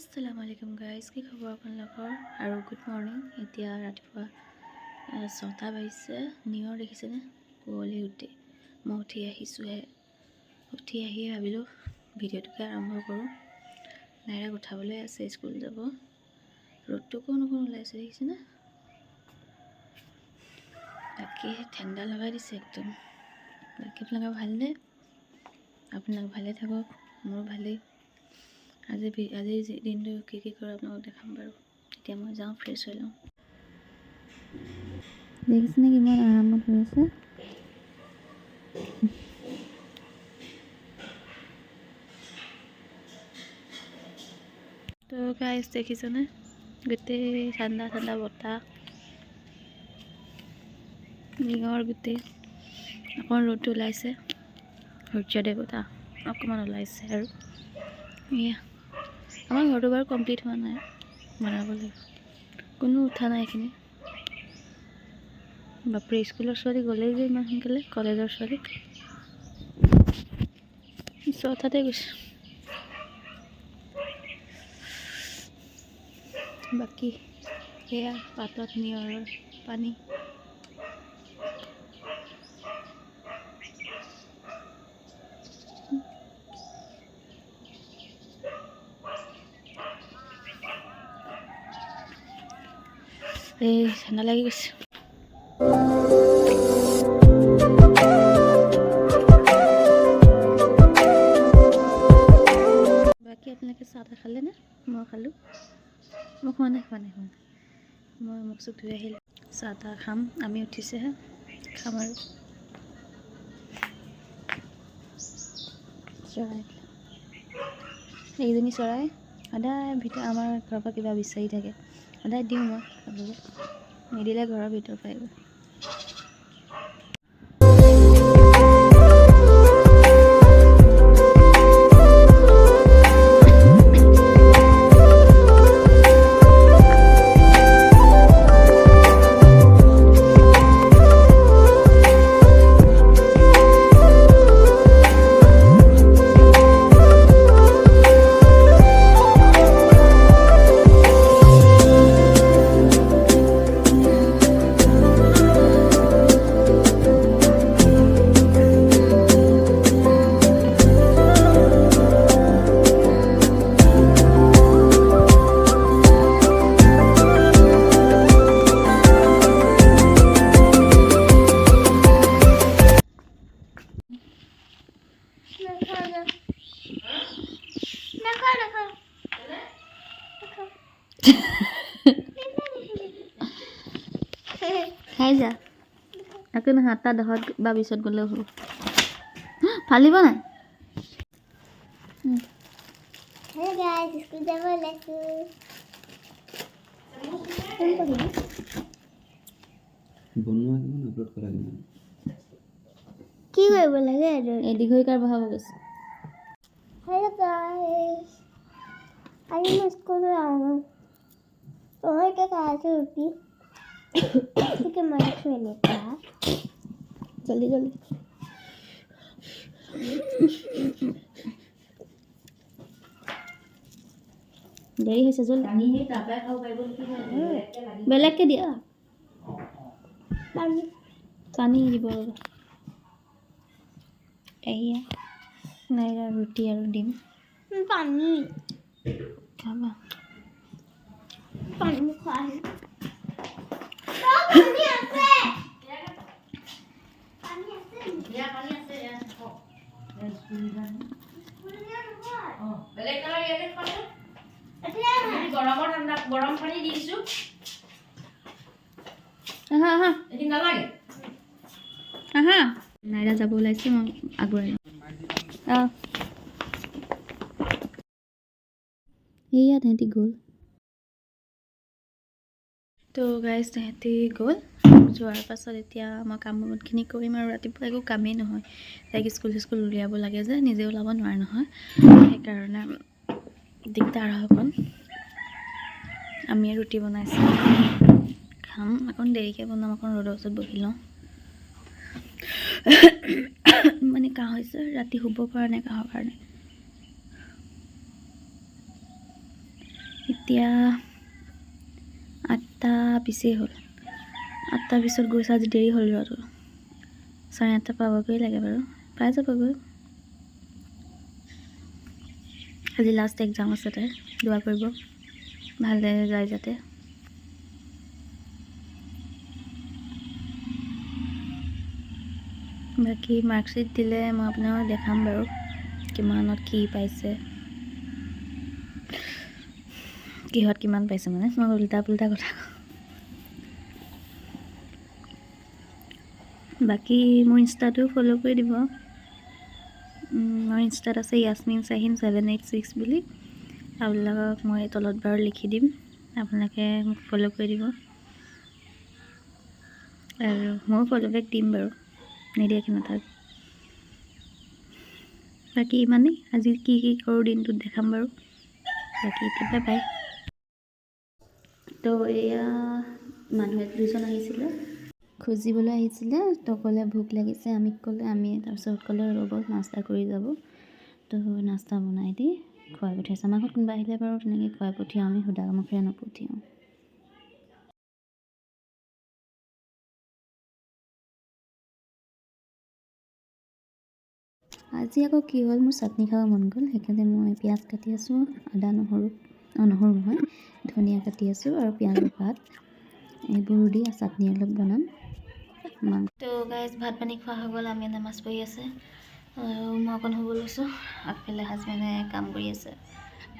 আসসালামু আলাইকুম গাইজ কি খবৰ আপোনালোকৰ আৰু গুড মৰ্ণিং এতিয়া ৰাতিপুৱা ছটা বাজিছে। নিয়ৰ দেখিছেনে? কুঁৱলী উঠি। মই উঠি আহিছোঁহে। উঠি আহি ভাবিলোঁ ভিডিঅ'টোকে আৰম্ভ কৰোঁ। নাইৰাক উঠাবলৈ আছে, স্কুল যাব। ৰ'দটো কোন কোন ওলাইছে দেখিছেনে? বাকী ঠাণ্ডা লগাই দিছে একদম। বাকী আপোনালোকৰ ভালনে? আপোনালোক ভালে থাকক, মোৰো ভালেই। আজি ভি- আজি যি- দিনটো কি কি কৰোঁ আপোনালোকক দেখাম বাৰু। এতিয়া মই যাওঁ ফ্ৰেছ হৈ লওঁ। দেখিছেনে কিমান আৰামত হৈ আছে? তো গাইজ দেখিছেনে? গোটেই ঠাণ্ডা ঠাণ্ডা বতাহ। নিয়ৰ গোটেই অকণ ৰ'দটো ওলাইছে। সূৰ্য দেৱতা অকণমান ওলাইছে আৰু। এয়া। আমাৰ ঘৰটো বাৰু কমপ্লিট হোৱা নাই বনাব লাগিব কোনো উঠা নাই এইখিনি। বাপৰে, স্কুলৰ ছোৱালী গ'লেই যে ইমান সোনকালে, কলেজৰ ছোৱালী। ছটাতে গৈছে। বাকী সেয়া পাতত নিয়ৰৰ পানী। এই ঠাণ্ডা লাগি গৈছে বাকী আপোনালোকে চাহ তাহ খালেনে মই খালোঁ মই খোৱা নাই খোৱা নাই খোৱা নাই মই মুখ চুখ ধুই আহিলোঁ চাহ তাহ খাম আমি উঠিছেহে খাম আৰু চৰাই এইজনী চৰাই সদায় ভিতৰত আমাৰ ঘৰৰ পৰা কিবা বিচাৰি থাকে সদায় দিওঁ মই নিদিলে ঘৰৰ ভিতৰ পাই খাই যা। নহয় আঠটা দহত বা বিছত গ'লেও হ'ব ফালিব নাই? কি কৰিব লাগে আৰু? এই দীঘৰিকাৰ বহাব গৈছে হেল্ল' গাইজ আজি মই স্কুল যাওঁ মই এতিয়া খাই আছোঁ ৰুটি ঠিক মই আছোঁ এনেকুৱা জলদি জলদি দেৰি হৈছে জলদি বেলেগকে দিয়া পানী পানী দিব ৰ'বা এয়া নাইৰা ৰুটি আৰু ডিম পানী খাবা পানী খোৱা পানী আছে পানী আছে এতিয়া গৰমৰ ঠাণ্ডা গৰম পানী দি দিছো আহা আহা এইখিনি নালাগে আহা নাইৰা যাব ওলাইছে মই আগুৱাই অঁ এয়া তেহেঁতি গ'ল তো গাইজ তেহেঁতি গ'ল যোৱাৰ পাছত এতিয়া মই কাম বনখিনি কৰিম আৰু ৰাতিপুৱা একো কামেই নহয়। তাইক স্কুল চিস্কুল উলিয়াব লাগে যে নিজে ওলাব নোৱাৰে নহয়। সেইকাৰণে দিগদাৰ হয় অকণ। আমি ৰুটি বনাইছোঁ। খাম অকণ দেৰিকৈ বনাম অকণ ৰ'দৰ ওচৰত বহি লওঁ। মানে কাহ হৈছে ৰাতি শুব পৰা নাই কাহৰ কাৰণে। এতিয়া আঠটা বিছেই হ'ল। আঠটা পিছত গৈছে আজি দেৰি হ'ল যোৱাটো চাৰে আঠটা পাবগৈ লাগে বাৰু পাই যাবগৈ। আজি লাষ্ট এক্সাম আছে তাই দোৱা কৰিব। ভালদৰে যায় যাতে। বাকী মাৰ্কশ্বিট দিলে মই আপোনাক দেখাম বাৰু, কিমানত কি পাইছে। কিহত কিমান পাইছে মানে? মই উল্টা পুল্টা কথা। বাকী মোৰ ইনষ্টাটো ফ'ল' কৰি দিব। মোৰ ইনষ্টাত আছে Yasmin Shahin seven eight six বুলি। আপোনালোকক মই তলত বাৰু লিখি দিম। আপোনালোকে মোক ফ'ল' কৰি দিব। আৰু ময়ো ফ'ল' বেক দিম বাৰু। নিদিয়াকৈ নাথাক বাকী ইমানেই। আজি কি কি কৰোঁ দিনটোত দেখাম বাৰু। বাকী এতিয়া বাই বাই তো এয়া মানুহ দুজন আহিছিলে। খুজিবলৈ আহিছিলে। তো ক'লে ভোক লাগিছে আমি ক'লে, আমি তাৰপিছত ক'লে ৰ'ব, নাস্তা কৰি যাব। তো নাস্তা বনাই দি খুৱাই পঠিয়াইছে আমাৰ ঘৰত কোনোবা আহিলে বাৰু তেনেকৈ খুৱাই পঠিয়াওঁ, আমি সুদা মুখেৰে নপঠিয়াওঁ। আজি আকৌ কি হ'ল? মোৰ চাটনি খাব মন গ'ল সেইকাৰণে মই পিঁয়াজ কাটি আছোঁ আদা নহৰু অঁ নহৰু নহয় ধনিয়া কাটি আছোঁ আৰু পিঁয়াজৰ পাত এইবোৰ দি চাটনি অলপ বনাম। তো গাইজ ভাত পানী খোৱা হৈ গ'ল আমি নামাজ পঢ়ি আছে। আৰু মই অকণ শুব লৈছোঁ আগফালে হাজবেণ্ডে কাম কৰি আছে।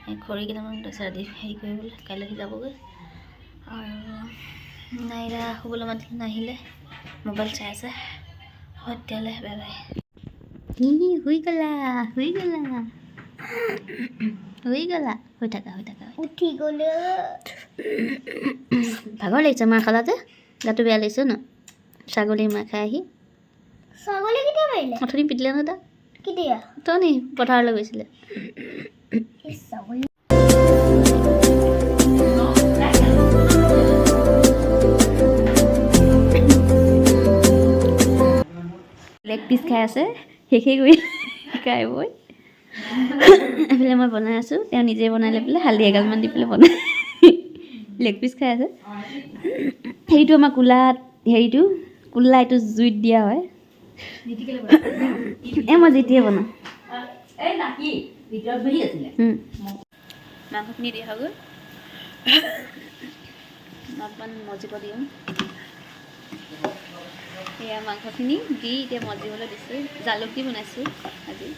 এই খৰি কেইটামান লৈছে ৰাতি হেৰি কৰিবলৈ কাইলৈ যাবগৈ। আৰু নাইৰা শুবলৈ মাতিলে নাহিলে মোবাইল চাই আছে। হয় তেতিয়াহ'লে বাই বাই হি শুই গ'লা শুই গ'লা। শুই গ'লা শুই থাকা শুই থাকা। উঠি গ'লে। ভাগৰ লাগিছে মাৰ খালা যে গাটো বেয়া লাগিছে ন? ছাগলী মাৰ খাই আহি। ছাগলী কেতিয়া মাৰিলে? অথনি পিটিলে নহয় তাক। কেতিয়া? তই নি পথাৰলৈ গৈছিলে। ছাগলী। লেগ পিচ খাই আছে। শেষেই কৰি খাই বৈ। এইফালে মই বনাই আছোঁ তেওঁ নিজে বনাই লৈ পেলাই হালধি এগালমান দি পেলাই বনাই লেগ পিচ খাই আছে। হেৰিটো আমাৰ কোলা হেৰিটো কোলা এইটো জুইত দিয়া হয়। এই মই যেতিয়াই বনাওঁ। মাংসখিনি দিয়া হৈ গ'ল অলপমান মজিব দিওঁ। সেয়া মাংসখিনি দি এতিয়া মজিবলৈ দিছোঁ। জালুক দি বনাইছোঁ আজি।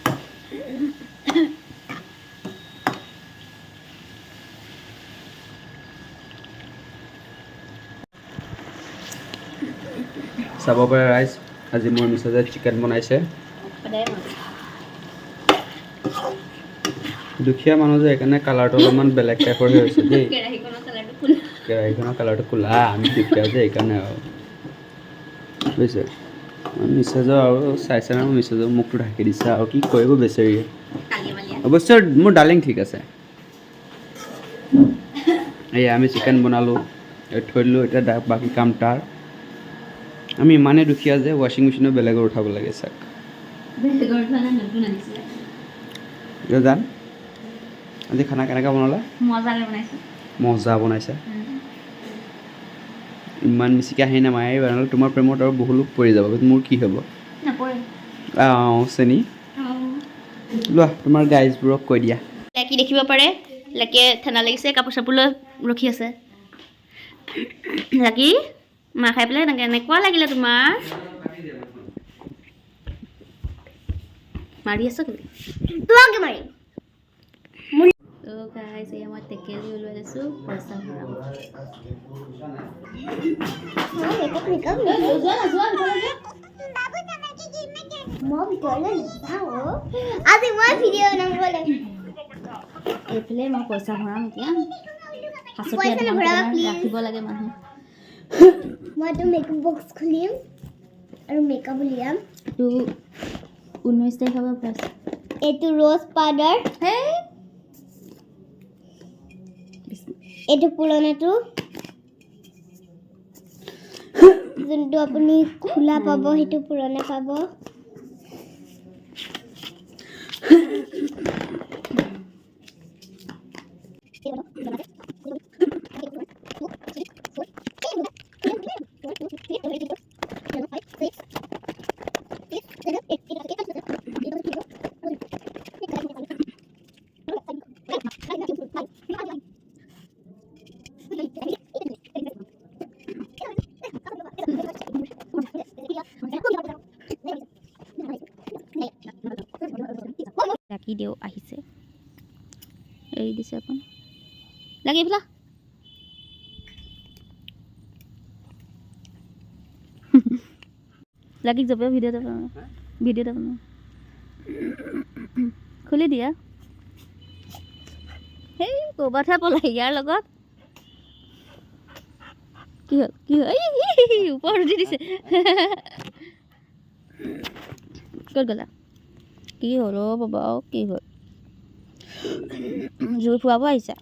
চাব পাৰে ৰাইজ আজি মোৰ মিছেছে চিকেন বনাইছে। দুখীয়া মানুহ যে সেইকাৰণে কালাৰটো অলপমান বেলেগ টাইপৰ হৈ হৈছে দেই। কেৰাহীখনৰ কালাৰটো ক'লা আমি দুখীয়া যে সেইকাৰণে আৰু। বুজিছে মিছেজৰ আৰু চাইছে ন মিছেজৰ মুখটো ঢাকি দিছে। আৰু কি কৰিব বেচেৰীয়ে? অৱশ্যে মোৰ ডাৰ্লিং ঠিক আছে। এই আমি চিকেন বনালোঁ। থৈ দিলোঁ। এতিয়া বাকী কাম তাৰ। আমি ইমানেই দুখীয়া যে ৱাশ্বিং মেচিনো বেলেগৰ উঠাব লাগে এতিয়া যাম আজি খানা কেনেকৈ বনালা? মজা বনাইছা। ইমান বেছিকৈ আহি নামাৰি বনালে তোমাৰ প্ৰেমত আৰু বহু লোক পৰি যাব। মোৰ কি হ'ব? অঁ চেনি। লোৱা তোমাৰ গাইজবোৰক কৈ দিয়া। লাকি দেখিব পাৰে। লাকিয়ে ঠাণ্ডা লাগিছে কাপোৰ চাপোৰ লৈ ৰখি আছে। লাকি মাৰ খাই পেলাই এনেকৈ এনেকুৱা লাগিলে তোমাৰ। মাৰি আছ তুমি তোমাকে মাৰিম? ও গাইস এই আমাৰ টেকেলি হলো আছে পয়সা ভৰা এইফালে মই পইচা ভৰাম এতিয়া ৰাখিব লাগে মানুহ মইতো মেকআপ বক্স খুলিম আৰু মেকআপ উলিয়াম ঊনৈছ তাৰিখৰ পৰা এইটো ৰ'জ পাউডাৰ এইটো পুৰণাটো যোনটো আপুনি খোলা পাব সেইটো পুৰণা পাব দেও আহিছে। এৰি দিছে অকণ। লাগি পেলা। লাগি যাব ভিডিঅ'টা ভিডিঅ'টা খুলি দিয়া। সেই ক'ৰবাতহে পলাই ইয়াৰ লগত। কি হ'ল? কি হ'ল? ওপৰত উঠি দিছে। ক'ত গ'লা? কি হ'ল বাবা? কি হ'ল? জুই ফুৰাব আহিছা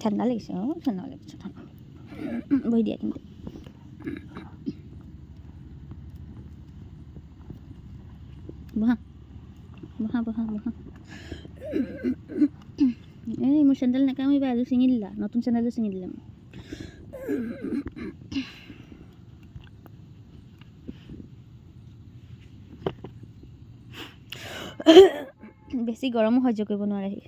ঠাণ্ডা লাগিছে, অঁ, ঠাণ্ডা লাগিছে, ঠাণ্ডা বহি দিয়া কিন্তু। বহা বহা বহা বহা। এই মোৰ চেণ্ডেল নাকামিবা আজি ছিঙি দিলা, নতুন চেণ্ডেলটো ছিঙি দিলে বেছি গৰমো সহ্য কৰিব নোৱাৰে। সি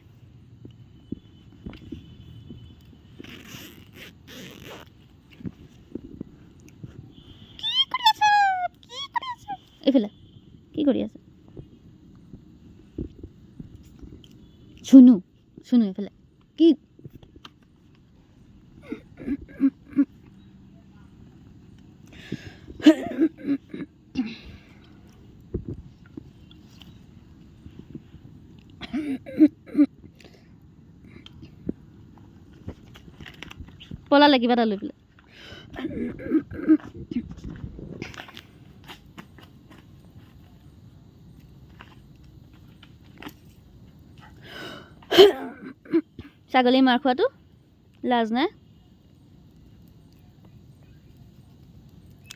এইফালে কি কৰি আছে? চুনু চুনু এইফালে কি পলালে কিবা এটা লৈ পেলাই। ছাগলী মাৰ খোৱাটো লাজ নাই।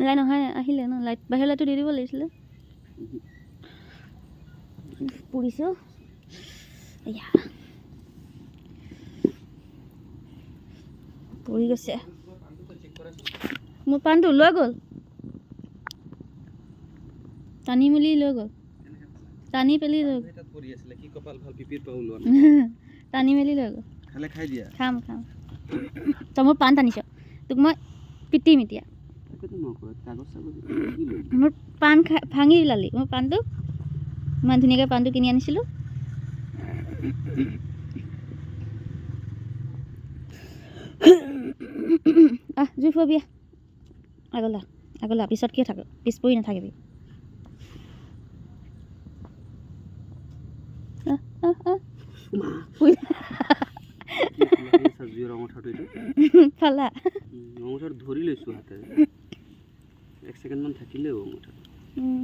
লাইট নহয় আহিলে ন, লাইট বাহিৰৰ লাইটটো দি দিব লাগিছিলে। পুৰিছে অ'। এয়া পৰি গৈছে। মোৰ পাণটো লৈ গ'ল। টানি মেলি লৈ গ'ল। টানি পেলি লৈ টানি মেলি লৈ গ'ল। খাম খাম। তই মোৰ পাণ টানিছ। তোক মই পিটিম এতিয়া। মোৰ পাণ ভাঙি পেলালি মোৰ পাণটো ইমান ধুনীয়াকৈ পাণটো কিনি আনিছিলোঁ। আহ জুই ফুৱাবি আগলা আগলা পিছত কিয় থাক পিছ পৰি নাথাকিবি। ফালা ধৰি লৈছোঁ এক ছেকেণ্ডমান উম।